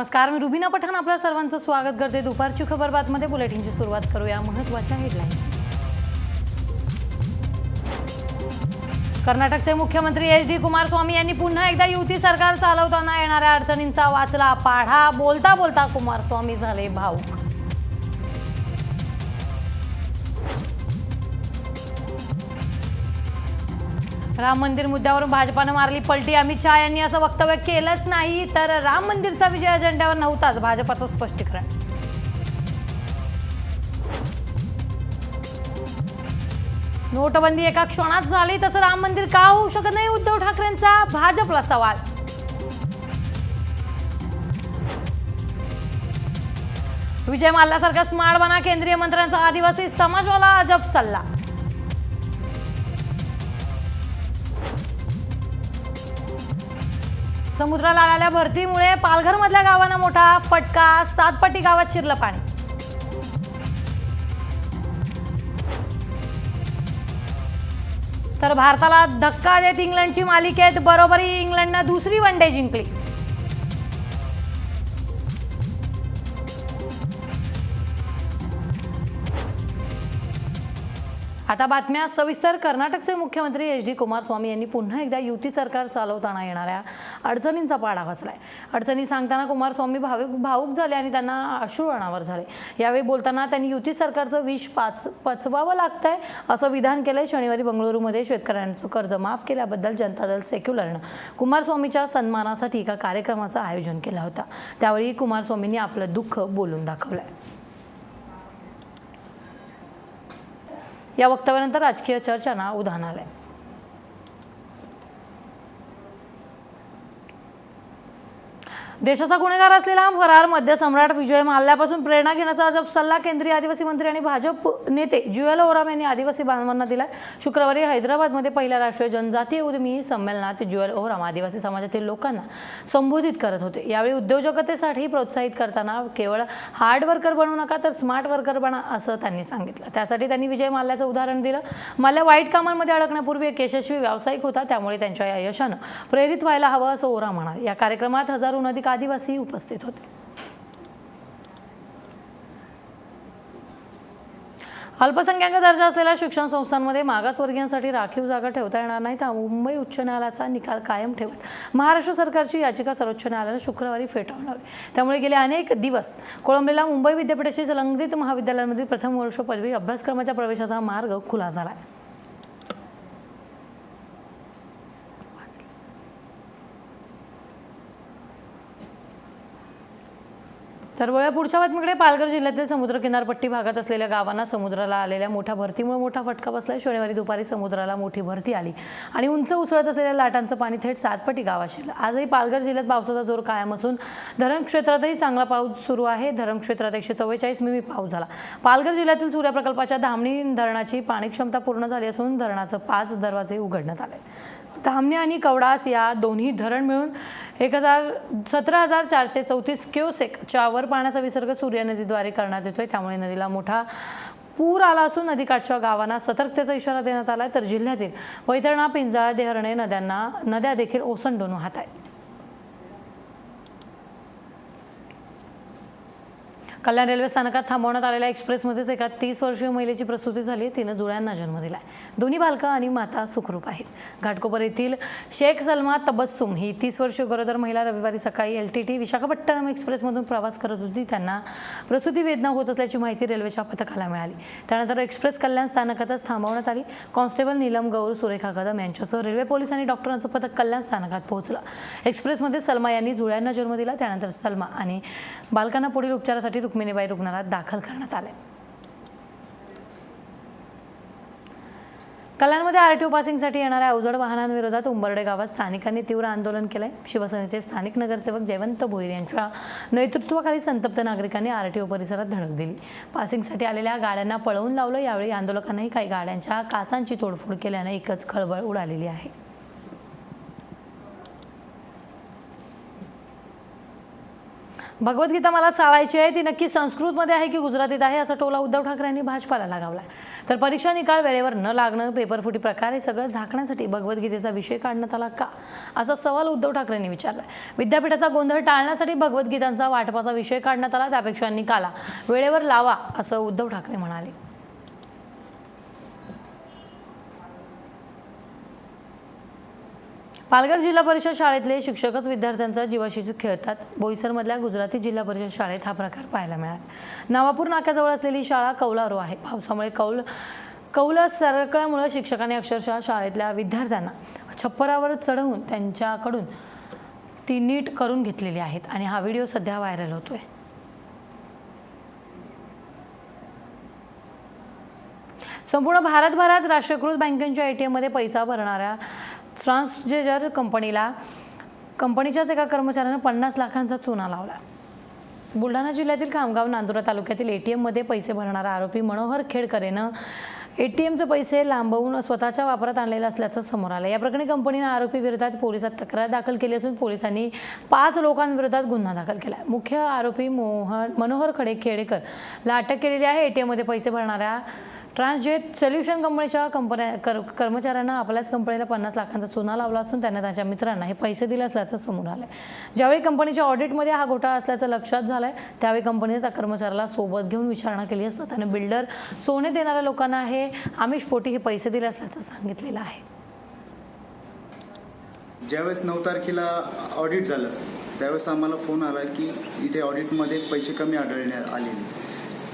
नमस्कार मी रुबीना पठाण आपल्या सर्वांचं स्वागत करते. दुपारची खबर बातमध्ये बुलेटिनची सुरुवात करूया. महत्त्वाच्या हेडलाईन्स कर्नाटकचे मुख्यमंत्री एच डी कुमारस्वामी यांनी पुन्हा एकदा युती सरकार चालवताना येणाऱ्या अडचणींचा वाचला पाढा. बोलता बोलता कुमारस्वामी झाले भाऊक. राम मंदिर मुद्द्यावरून भाजपानं मारली पलटी. अमित शहा यांनी असं वक्तव्य केलंच नाही तर राम मंदिरचा विजय अजेंड्यावर नव्हताच भाजपाचं स्पष्टीकरण. नोटबंदी एका क्षणात झाली तसं राम मंदिर का होऊ शकत नाही उद्धव ठाकरेंचा भाजपला सवाल. विजय माल्यासारखा स्मार्ट बना केंद्रीय मंत्र्यांचा आदिवासी समाजवाला अजब सल्ला. समुद्राला आलेल्या भरतीमुळे पालघरमधल्या गावांना मोठा फटका सातपट्टी गावात शिरलं पाणी. तर भारताला धक्का देत इंग्लंडची मालिकेत बरोबरी इंग्लंडनं दुसरी वन डे जिंकली. आता बातम्या सविस्तर. कर्नाटकचे मुख्यमंत्री एच डी कुमारस्वामी यांनी पुन्हा एकदा युती सरकार चालवताना येणाऱ्या अडचणींचा पाडा वाचलाय अडचणी सांगताना कुमारस्वामी भाविक भावूक झाले आणि त्यांना अश्रू अनावर झाले. यावेळी बोलताना त्यांनी युती सरकारचं विष पाच पचवावं लागतंय असं विधान केलंय शनिवारी बंगळुरूमध्ये शेतकऱ्यांचं कर्ज माफ केल्याबद्दल जनता दल सेक्युलरनं कुमारस्वामीच्या सन्मानासाठी एका कार्यक्रमाचं आयोजन केलं होतं. त्यावेळी कुमारस्वामींनी आपलं दुःख बोलून दाखवलंय. या वक्तव्यानंतर राजकीय चर्चांना उधाण आलंय. देशाचा गुन्हेगार असलेला फरार मध्य सम्राट विजय माल्ल्यापासून प्रेरणा घेण्याचा अजब सल्ला केंद्रीय आदिवासी मंत्री आणि भाजप नेते ज्युएल ओराम यांनी आदिवासी बांधवांना दिलाय. शुक्रवारी हैदराबादमध्ये पहिल्या राष्ट्रीय जनजातीय उद्यमी संमेलनात ज्युएल ओराम आदिवासी समाजातील लोकांना संबोधित करत होते. यावेळी उद्योजकतेसाठी प्रोत्साहित करताना केवळ हार्ड वर्कर बनू नका तर स्मार्ट वर्कर बना असं त्यांनी सांगितलं. त्यासाठी त्यांनी विजय माल्याचं उदाहरण दिलं. माल्या वाईट कामांमध्ये अडकण्यापूर्वी एक यशस्वी व्यावसायिक होता त्यामुळे त्यांच्या या यशानं प्रेरित व्हायला हवं असं ओरा म्हणाले. या कार्यक्रमात हजारहून अधिक आदिवासी उपस्थित होते. अल्पसंख्याक दर्जा असलेल्या शिक्षण संस्थांमध्ये मागासवर्गीयांसाठी राखीव जागा ठेवता येणार नाही. तर मुंबई उच्च न्यायालयाचा निकाल कायम ठेवत महाराष्ट्र सरकारची याचिका सर्वोच्च न्यायालयानं शुक्रवारी फेटाळणार त्यामुळे गेले अनेक दिवस कोळंबलेला मुंबई विद्यापीठाशी संलग्नित महाविद्यालयांमधील प्रथम वर्ष पदवी अभ्यासक्रमाच्या प्रवेशाचा मार्ग खुला झाला आहे तर वळ्या पुढच्या बातमीकडे पालघर जिल्ह्यातील समुद्र किनारपट्टी भागात असलेल्या गावांना समुद्राला आलेल्या मोठ्या भरतीमुळे मोठा फटका बसला शनिवारी दुपारी समुद्राला मोठी भरती आली आणि उंच उसळत असलेल्या लाटांचं पाणी थेट सातपट्टी गावात शिरलं आजही पालघर जिल्ह्यात पावसाचा जोर कायम असून धरण क्षेत्रातही चांगला पाऊस सुरू आहे. धरण क्षेत्रात एकशे चव्वेचाळीस मिमी पाऊस झाला. पालघर जिल्ह्यातील सूर्या प्रकल्पाच्या धामणी धरणाची पाणी क्षमता पूर्ण झाली असून धरणाचं पाच दरवाजे उघडण्यात आले धामणे आणि कवडास या दोन्ही धरण मिळून एक हजार सतरा हजार चारशे चौतीस क्युसेकच्या वर पाण्याचा विसर्ग सूर्य नदीद्वारे करण्यात येतोय. त्यामुळे नदीला मोठा पूर आला असून नदीकाठच्या गावांना सतर्कतेचा इशारा देण्यात आला तर जिल्ह्यातील वैतरणा पिंजाळ देहरणे नद्यांना नद्या देखील ओसंडून वाहत आहेत. कल्याण रेल्वे स्थानकात थांबवण्यात आलेल्या एक्सप्रेसमध्येच एका तीस वर्षीय महिलेची प्रसूती झाली. तिनं जुळ्यांना जन्म दिला आहे दोन्ही बालकं आणि माता सुखरूप आहेत. घाटकोपर येथील शेख सलमा तबस्सुम ही तीस वर्षीय गरोदर महिला रविवारी सकाळी एल टी टी विशाखापट्टणम एक्सप्रेसमधून प्रवास करत होती. त्यांना प्रसूती वेदना होत असल्याची माहिती रेल्वेच्या पथकाला मिळाली. त्यानंतर एक्सप्रेस कल्याण स्थानकातच थांबवण्यात आली. कॉन्स्टेबल नीलम गौर सुरेखा कदम यांच्यासह रेल्वे पोलीस आणि डॉक्टरांचं पथक कल्याण स्थानकात पोहोचलं. एक्सप्रेसमध्ये सलमा यांनी जुळ्यांना जन्म दिला. त्यानंतर सलमा आणि बालकांना पुढील उपचारासाठी रुक्मिणीबाई रुग्णालयात दाखल करण्यात आले. कल्याणमध्ये आरटीओ पासिंगसाठी येणाऱ्या अवजड वाहनांविरोधात उंबर्डे गावात स्थानिकांनी तीव्र आंदोलन केलंय. शिवसेनेचे स्थानिक नगरसेवक जयवंत भोईर यांच्या नेतृत्वाखाली संतप्त नागरिकांनी आरटीओ परिसरात धडक दिली. पासिंगसाठी आलेल्या गाड्यांना पळवून लावलं. यावेळी आंदोलकांनाही काही गाड्यांच्या काचांची तोडफोड केल्यानं एकच खळबळ उडालेली आहे. भगवद्गीता मला चाळायची आहे ती नक्की संस्कृतमध्ये आहे की गुजरातीत आहे असा टोला उद्धव ठाकरेंनी भाजपाला लगावला तर परीक्षा निकाल वेळेवर न लागणं पेपरफुटी प्रकार हे सगळं झाकण्यासाठी भगवद्गीतेचा विषय काढण्यात आला का? असा सवाल उद्धव ठाकरेंनी विचारला विद्यापीठाचा गोंधळ टाळण्यासाठी भगवद्गीतांचा वाटपाचा विषय काढण्यात आला त्यापेक्षा निकाला वेळेवर लावा असं उद्धव ठाकरे म्हणाले. पालघर जिल्हा परिषद शाळेतले शिक्षकच विद्यार्थ्यांचा जीवाशी खेळतात. बोईसरमधल्या गुजराती जिल्हा परिषद शाळेत हा प्रकार पाहायला मिळाला. नवापूर नाक्याजवळ असलेली शाळा कौलारो आहे. पावसामुळे कौल कौल सरकळ्यामुळे शिक्षकांनी अक्षरशः शाळेतल्या विद्यार्थ्यांना छप्परावर चढवून त्यांच्याकडून ती नीट करून घेतलेली आहेत आणि हा व्हिडिओ सध्या व्हायरल होतोय. संपूर्ण भारतभरात राष्ट्रीयकृत बँकेच्या ए टी एममध्ये पैसा भरणाऱ्या ट्रान्सजेजर कंपनीला कंपनीच्याच एका कर्मचाऱ्यानं पन्नास लाखांचा चुना लावला. बुलढाणा जिल्ह्यातील खामगाव नांदुरा तालुक्यातील ए टी एममध्ये पैसे भरणारा आरोपी मनोहर खेडकर यानं ए टी एमचे पैसे लांबवून स्वतःच्या वापरात आणलेलं असल्याचं समोर आलं. या प्रकरणी कंपनीनं आरोपी विरोधात पोलिसात तक्रार दाखल केली असून पोलिसांनी पाच लोकांविरोधात गुन्हा दाखल केला. आहे. मुख्य आरोपी मोहन मनोहर खडे खेडेकर ला अटक केलेली आहे. ए टी एममध्ये पैसे भरणाऱ्या ट्रान्सजेट सोल्युशन कंपनीच्या कंपन्या कर कर्मचाऱ्यांना आपल्याच कंपनीला पन्नास लाखांचा चुना लावला असून त्यांना त्यांच्या मित्रांना हे पैसे दिले असल्याचं समोर आलं आहे ज्यावेळी कंपनीच्या ऑडिटमध्ये हा घोटाळा असल्याचं लक्षात झालं आहे त्यावेळी कंपनीने त्या कर्मचाऱ्याला सोबत घेऊन विचारणा केली असता. त्याने बिल्डर सोने देणाऱ्या लोकांना हे आमिषपोटी हे पैसे दिले असल्याचं सांगितलेलं आहे. ज्यावेळेस नऊ तारखेला ऑडिट झालं त्यावेळेस आम्हाला फोन आला की इथे ऑडिटमध्ये पैसे कमी आढळण्यात आलेले.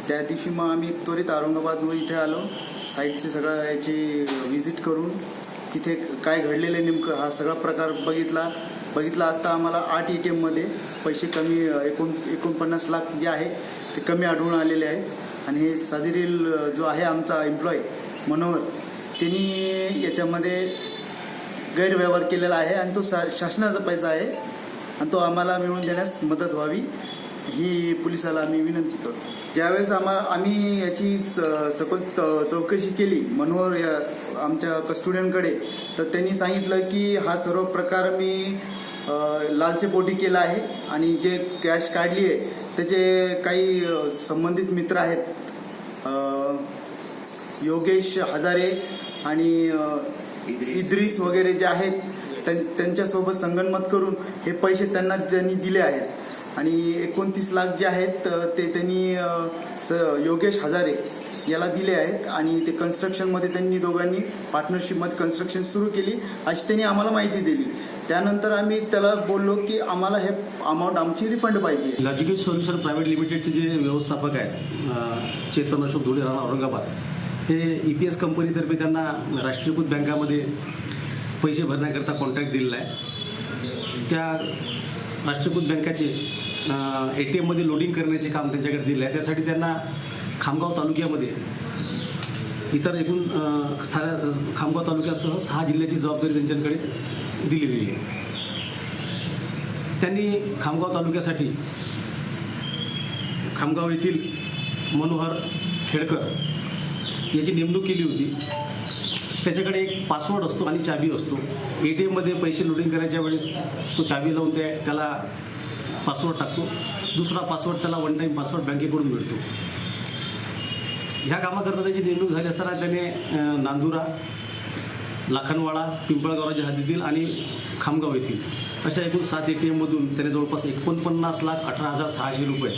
त्या दिवशी मग आम्ही त्वरित औरंगाबादवर इथे आलो. साईटचे सगळं याची व्हिजिट करून तिथे काय घडलेले नेमकं हा सगळा प्रकार बघितला. बघितला असता आम्हाला आठ ए टी एममध्ये पैसे कमी एकोण एकोणपन्नास लाख जे आहे ते कमी आढळून आलेले आहे. आणि हे सादिरील जो आहे आमचा एम्प्लॉय मनोहर त्यांनी याच्यामध्ये गैरव्यवहार केलेला आहे आणि तो सा शासनाचा पैसा आहे आणि तो आम्हाला मिळवून देण्यास मदत व्हावी ही पोलिसाला आम्ही विनंती करतो. ज्यावेळेस आम्हा आम्ही याची स- सखोल चौकशी केली मनोहर या आमच्या कस्टुडियनकडे तर त्यांनी सांगितलं की हा सर्व प्रकार मी लालसेपोटी केला आहे आणि जे कॅश काढली आहे त्याचे काही संबंधित मित्र आहेत. योगेश हजारे आणि अ, इद्रिस वगैरे जे आहेत त्यां- त्यांच्यासोबत संगणमत करून हे पैसे त्यांना त्यांनी दिले आहेत. आणि एकोणतीस लाख जे आहेत ते त्यांनी योगेश हजारे याला दिले आहेत. आणि ते कन्स्ट्रक्शनमध्ये त्यांनी दोघांनी पार्टनरशिपमध्ये कन्स्ट्रक्शन सुरू केली. अशी त्यांनी आम्हाला माहिती दिली. त्यानंतर आम्ही त्याला बोललो की आम्हाला हे अमाऊंट आमची रिफंड पाहिजे. लॉजिकल सोल्युशन प्रायव्हेट लिमिटेडचे जे व्यवस्थापक आहेत चेतन अशोक धुळे राणा औरंगाबाद हे ई पी एस कंपनीतर्फे त्यांना राष्ट्रीयकृत बँकामध्ये पैसे भरण्याकरता कॉन्ट्रॅक्ट दिलेला आहे. त्या राष्ट्रीयकृत बँकाचे ए टी एममध्ये लोडिंग करण्याचे काम त्यांच्याकडे दिलं आहे. त्यासाठी त्यांना खामगाव तालुक्यामध्ये इतर एकूण खामगाव तालुक्यासह सहा जिल्ह्याची जबाबदारी त्यांच्याकडे दिलेली आहे. त्यांनी खामगाव तालुक्यासाठी खामगाव येथील मनोहर खेडकर याची नेमणूक केली होती. त्याच्याकडे एक पासवर्ड असतो आणि चाबी असतो. ए टी एममध्ये पैसे लोडिंग करायच्या वेळेस तो चाबी लावून त्या त्याला पासवर्ड टाकतो. दुसरा पासवर्ड त्याला वन टाईम पासवर्ड बँकेकडून मिळतो. ह्या कामाकरता त्याची नेमणूक झाली असताना त्याने नांदुरा लाखनवाडा पिंपळगावाच्या हद्दीतील आणि खामगाव येथील अशा एकूण सात ए टी एममधून त्याने जवळपास एकोणपन्नास लाख अठरा हजार सहाशे रुपये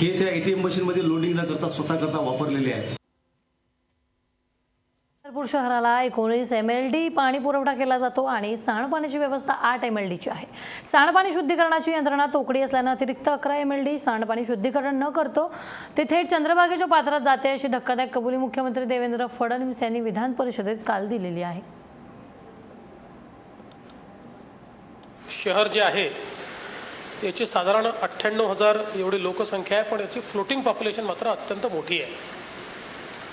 हे त्या ए टी एम मशीनमध्ये लोडिंग न करता स्वतःकरता वापरलेले आहेत. चंद्रपूर शहराला एकोणीस एम एल डी पाणी पुरवठा केला जातो आणि सांडपाण्याची व्यवस्था आठ एम एल डीची आहे. सांडपाणी शुद्धीकरणाची यंत्रणा तोकडी असल्यानं अतिरिक्त अकरा एम एल डी सांडपाणी शुद्धीकरण न करतो ते थेट चंद्रभागेच्या पात्रात जाते अशी धक्कादायक कबुली मुख्यमंत्री देवेंद्र फडणवीस यांनी विधान परिषदेत काल दिलेली आहे. शहर जे आहे याची साधारण अठ्ठ्याण्णव हजार एवढी लोकसंख्या आहे पण याची फ्लोटिंग पॉप्युलेशन मात्र अत्यंत मोठी आहे.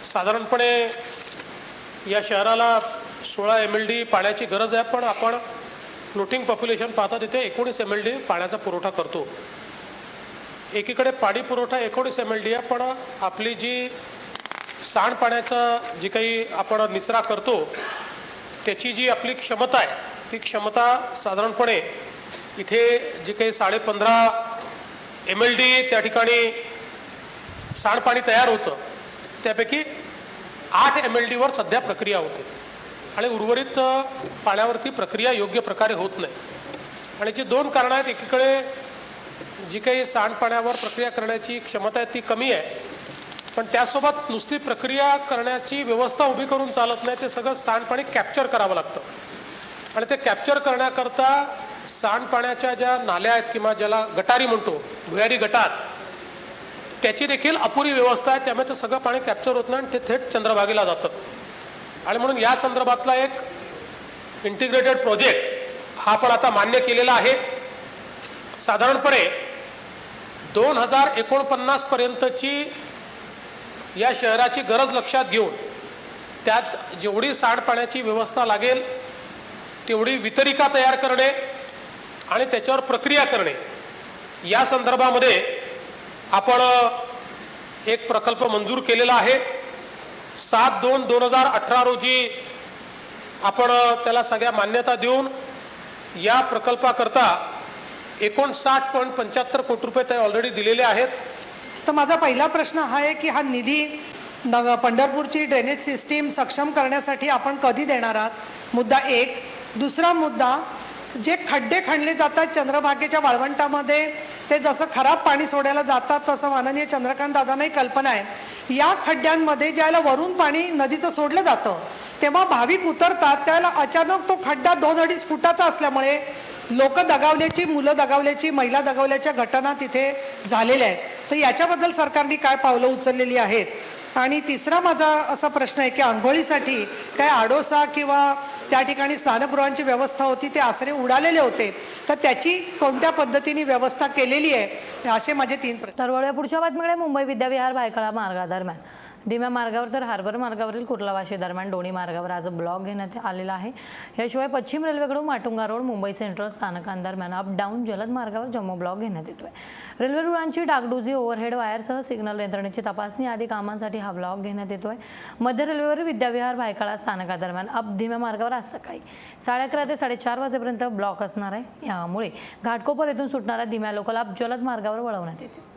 साधारणपणे या शहराला सोळा एम एल डी पाण्याची गरज आहे पण आपण फ्लोटिंग पॉप्युलेशन पाहता तिथे एकोणीस एम एल डी पाण्याचा पुरवठा करतो. एकीकडे पाणी पुरवठा एकोणीस एम एल डी आहे पण आपली जी सांडपाण्याचा जी काही आपण निचरा करतो त्याची जी आपली क्षमता आहे ती क्षमता साधारणपणे इथे जी काही साडेपंधरा एम एल डी त्या ठिकाणी सांडपाणी तयार होतं त्यापैकी आठ एम एल डीवर सध्या प्रक्रिया होते. आणि उर्वरित पाण्यावरती प्रक्रिया योग्य प्रकारे होत नाही. आणि जी दोन कारणं आहेत एकीकडे जी काही सांडपाण्यावर प्रक्रिया करण्याची क्षमता आहे ती कमी आहे. पण त्यासोबत नुसती प्रक्रिया करण्याची व्यवस्था उभी करून चालत नाही ते सगळं सांडपाणी कॅप्चर करावं लागतं. आणि ते कॅप्चर करण्याकरता सांडपाण्याच्या ज्या नाल्या आहेत किंवा ज्याला गटारी म्हणतो भुयारी गटार त्याची देखील अपुरी व्यवस्था आहे. त्यामुळे ते सगळं पाणी कॅप्चर होत नाही आणि ते थेट चंद्रभागेला जातं. आणि म्हणून या संदर्भातला एक इंटिग्रेटेड प्रोजेक्ट हा पण आता मान्य केलेला आहे. साधारणपणे दोन हजार एकोणपन्नास पर्यंतची या शहराची गरज लक्षात घेऊन त्यात जेवढी सांडपाण्याची व्यवस्था लागेल तेवढी वितरिका तयार करणे आणि त्याच्यावर प्रक्रिया करणे या संदर्भामध्ये आपण एक प्रकल्प मंजूर केलेला आहे. सात दोन दोन हजार अठरा रोजी आपण त्याला सगळ्या मान्यता देऊन या प्रकल्पाकरता एकोणसाठ पॉईंट पंच्याहत्तर कोटी रुपये ते ऑलरेडी दिलेले आहेत. तर माझा पहिला प्रश्न हा आहे की हा निधी न पंढरपूरची ड्रेनेज सिस्टीम सक्षम करण्यासाठी आपण कधी देणार आहात? मुद्दा एक. दुसरा मुद्दा जे खड्डे खणले जातात चंद्रभागेच्या वाळवंटामध्ये ते जसं खराब पाणी सोडायला जातात तसं माननीय चंद्रकांत दादांनाही कल्पना आहे. या खड्ड्यांमध्ये ज्याला वरून पाणी नदीचं सोडलं जातं तेव्हा भाविक उतरतात त्यावेळेला अचानक तो खड्डा दोन अडीच फुटाचा असल्यामुळे लोक दगावल्याची मुलं दगावल्याची महिला दगावल्याच्या घटना तिथे झालेल्या आहेत. तर याच्याबद्दल सरकारने काय पावलं उचललेली आहेत? आणि तिसरा माझा असा प्रश्न आहे की आंघोळीसाठी काय आडोसा किंवा त्या ठिकाणी स्नानगृहांची व्यवस्था होती ते आसरे उडालेले होते. तर त्याची कोणत्या पद्धतीने व्यवस्था केलेली आहे असे माझे तीन प्रश्न. तर पुढच्या बातमीकडे मुंबई विद्याविहार भायखळा मार्गादरम्यान. धीम्या मार्गावर तर हार्बर मार्गावरील कुर्लावाशी दरम्यान दोन्ही मार्गावर आज ब्लॉक घेण्यात आलेला आहे. याशिवाय पश्चिम रेल्वेकडून माटुंगा रोड मुंबई सेंट्रल स्थानकांदरम्यान अप डाऊन जलद मार्गावर जम्मू ब्लॉक घेण्यात येतोय. रेल्वे रुळांची डागडुजी ओव्हरहेड वायरसह सिग्नल यंत्रणेची तपासणी आदी कामांसाठी हा ब्लॉक घेण्यात येतोय. मध्य रेल्वेवर विद्याविहार भायखळा स्थानकादरम्यान अप धीम्या मार्गावर आज सकाळी साडे अकरा ते साडेचार वाजेपर्यंत ब्लॉक असणार आहे. यामुळे घाटकोपर येथून सुटणाऱ्या धीम्या लोकल अप जलद मार्गावर वळवण्यात येतील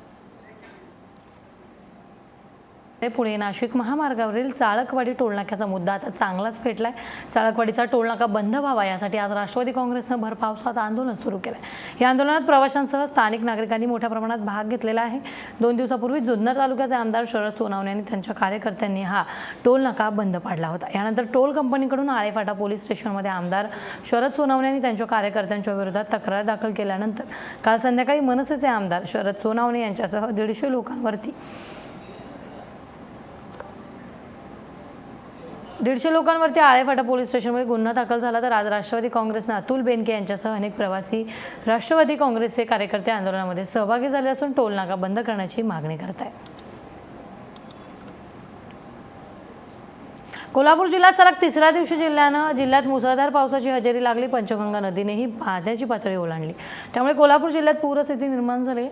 ते पुणे नाशिक महामार्गावरील चाळकवाडी टोलनाक्याचा मुद्दा आता चांगलाच फेटलाय. चाळकवाडीचा टोलनाका बंद व्हावा यासाठी आज राष्ट्रवादी काँग्रेसनं भरपावसात आंदोलन सुरू केलंय. या आंदोलनात प्रवाशांसह स्थानिक नागरिकांनी मोठ्या प्रमाणात भाग घेतलेला आहे. दोन दिवसापूर्वी जुन्नर तालुक्याचे आमदार शरद सोनावणे आणि त्यांच्या कार्यकर्त्यांनी हा टोलनाका बंद पाडला होता. यानंतर टोल कंपनीकडून आळेफाटा पोलीस स्टेशनमध्ये आमदार शरद सोनावणे आणि त्यांच्या कार्यकर्त्यांच्या विरोधात तक्रार दाखल केल्यानंतर काल संध्याकाळी मनसेचे आमदार शरद सोनावणे यांच्यासह दीडशे लोकांवरती दीडशे लोकांवरती आळेफाटा पोलीस स्टेशनमध्ये गुन्हा दाखल झाला तर आज राष्ट्रवादी काँग्रेसनं अतुल बेनके यांच्यासह अनेक प्रवासी राष्ट्रवादी काँग्रेसचे कार्यकर्ते आंदोलनामध्ये सहभागी झाले असून टोल नाका बंद करण्याची मागणी करत आहे कोल्हापूर जिल्ह्यात सलग तिसऱ्या दिवशी जिल्ह्यानं जिल्ह्यात मुसळधार पावसाची हजेरी लागली पंचगंगा नदीनेही पाण्याची पातळी ओलांडली. त्यामुळे कोल्हापूर जिल्ह्यात पूरस्थिती निर्माण झाली.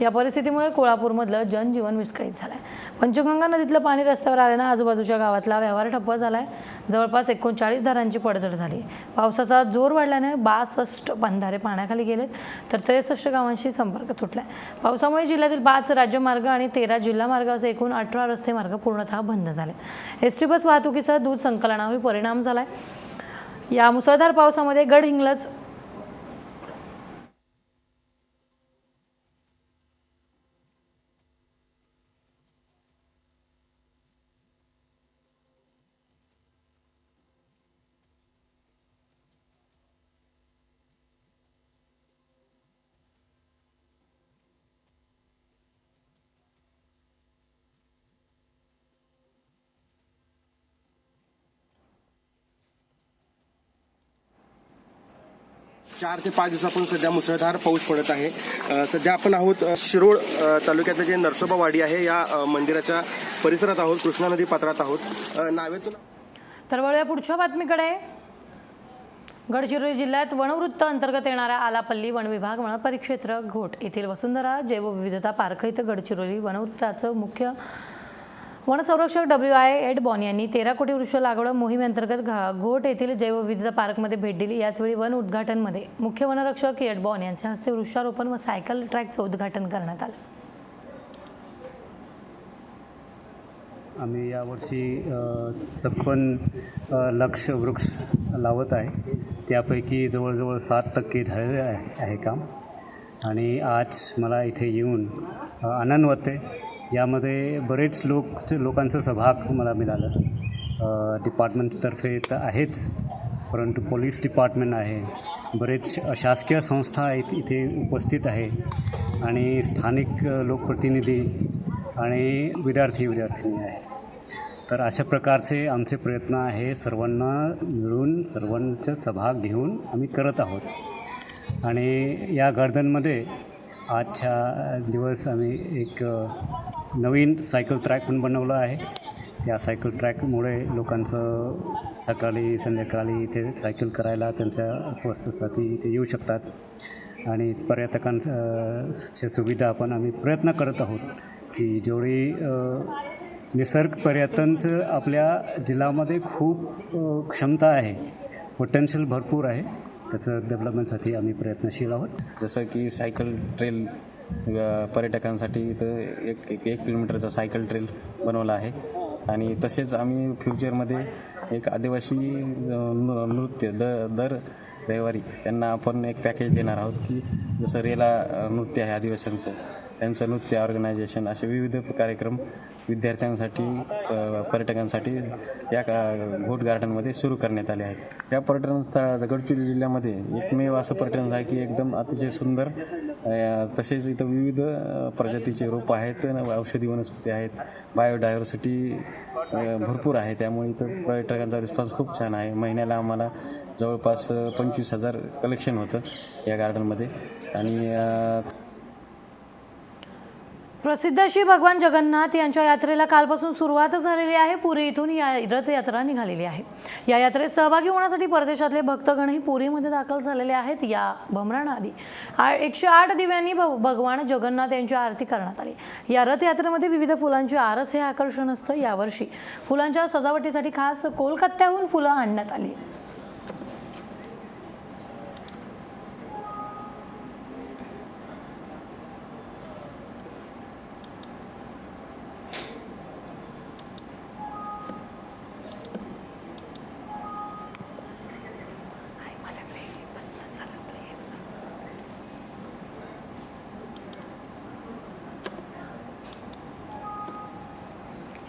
या परिस्थितीमुळे कोल्हापूरमधलं जनजीवन विस्कळीत झालं आहे पंचगंगा नदीतलं पाणी रस्त्यावर आल्यानं आजूबाजूच्या गावातला व्यवहार ठप्प आहे जवळपास एकोणचाळीस दारांची पडझड झाली. पावसाचा जोर वाढल्याने बासष्ट बंधारे पाण्याखाली गेले तर त्रेसष्ट गावांशी संपर्क तुटला आहे पावसामुळे जिल्ह्यातील पाच राज्यमार्ग आणि तेरा जिल्हा मार्ग असे एकूण अठरा रस्ते मार्ग पूर्णतः बंद झाले. एस टी बस वाहतुकीसह दूध संकलनावर परिणाम झाला आहे या मुसळधार पावसामध्ये गडहिंग्लज चार ते पाच दिवसापासून सध्या मुसळधार पाऊस पडत आहे. सध्या आपण आहोत शिरोळ तालुक्यातलं जे नरसोबावाडी आहे या मंदिराच्या परिसरात आहोत कृष्णा नदी पात्रात आहोत. नावेतून तर वळूया पुढच्या बातमीकडे. गडचिरोली जिल्ह्यात वनवृत्त अंतर्गत येणाऱ्या आलापल्ली वन विभाग वन परिक्षेत्र घोट येथील वसुंधरा जैवविविधता पार्क इथं गडचिरोली वनवृत्ताचं मुख्य वनसंरक्षक डब्ल्यू आय एडबॉन यांनी तेरा कोटी वृक्ष लागवड मोहिमेअंतर्गत घा घोट येथील जैवविविधता पार्कमध्ये भेट दिली. याचवेळी वन उद्घाटनमध्ये मुख्य वनरक्षक एडबॉन यांच्या हस्ते वृक्षारोपण व सायकल ट्रॅकचं उद्घाटन करण्यात आलं. आम्ही यावर्षी छप्पन लक्ष वृक्ष लावत आहे. त्यापैकी जवळजवळ सात टक्के झालेले आहे आहे काम. आणि आज मला इथे येऊन आनंद वाटते यामध्ये बरेच लोक लोकांचा सहभाग मला मिळालं. डिपार्टमेंटतर्फे तर आहेच परंतु पोलीस डिपार्टमेंट आहे. बरेच शासकीय संस्था आहेत इथे उपस्थित आहे. आणि स्थानिक लोकप्रतिनिधी आणि विद्यार्थी विद्यार्थिनी आहे. तर अशा प्रकारचे आमचे प्रयत्न आहे. सर्वांना मिळून सर्वांचा सहभाग घेऊन आम्ही करत आहोत. आणि या गार्डनमध्ये आजच्या दिवस आम्ही एक नवीन सायकल ट्रॅक पण बनवलं आहे. या सायकल ट्रॅकमुळे लोकांचं सकाळी संध्याकाळी इथे सायकल करायला त्यांच्या स्वास्थ्यासाठी इथे येऊ शकतात. आणि पर्यटकांच्या सुविधा आपण आम्ही प्रयत्न करत आहोत की जेवढी निसर्ग पर्यटनचं आपल्या जिल्ह्यामध्ये खूप क्षमता आहे. पोटेन्शियल भरपूर आहे. त्याचं डेव्हलपमेंटसाठी आम्ही प्रयत्नशील आहोत. जसं की सायकल ट्रेल पर्यटकांसाठी इथं एक एक एक किलोमीटरचा सायकल ट्रेल बनवला आहे. आणि तसेच आम्ही फ्युचरमध्ये एक आदिवासी न- नृत्य द दर रविवारी त्यांना आपण एक पॅकेज देणार आहोत की जसं रेला नृत्य आहे आदिवासींचं. त्यांचं नृत्य ऑर्गनायझेशन असे विविध कार्यक्रम विद्यार्थ्यांसाठी पर्यटकांसाठी या का घोट गार्डनमध्ये सुरू करण्यात आले आहेत. या पर्यटन स्थळात गडचिरोली जिल्ह्यामध्ये एकमेव असं पर्यटन आहे की एकदम अतिशय सुंदर तसेच इथं विविध प्रजातीचे रोपं आहेत औषधी वनस्पती आहेत बायोडायव्हर्सिटी भरपूर आहे. त्यामुळे इथं पर्यटकांचा रिस्पॉन्स खूप छान आहे. महिन्याला आम्हाला जवळपास पंचवीस हजार कलेक्शन होतं या गार्डनमध्ये आणि प्रसिद्ध श्री भगवान जगन्नाथ यांच्या यात्रेला कालपासून सुरुवात झालेली आहे. पुरी इथून या रथयात्रा निघालेली आहे. या यात्रेत सहभागी होण्यासाठी परदेशातले भक्तगणही पुरीमध्ये दाखल झालेले आहेत. या भ्रमणाआधी आ- एकशे आठ दिव्यांनी भ- भगवान जगन्नाथ यांची आरती करण्यात आली. या रथयात्रेमध्ये विविध फुलांची आरस हे आकर्षण असतं. यावर्षी फुलांच्या सजावटीसाठी खास कोलकात्याहून फुलं आणण्यात आली.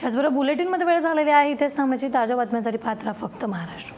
याचबरोबर बुलेटिनमध्ये वेळ झालेली आहे इथेच थांबण्याची ताज्या बातम्यांसाठी पात्रा फक्त महाराष्ट्र.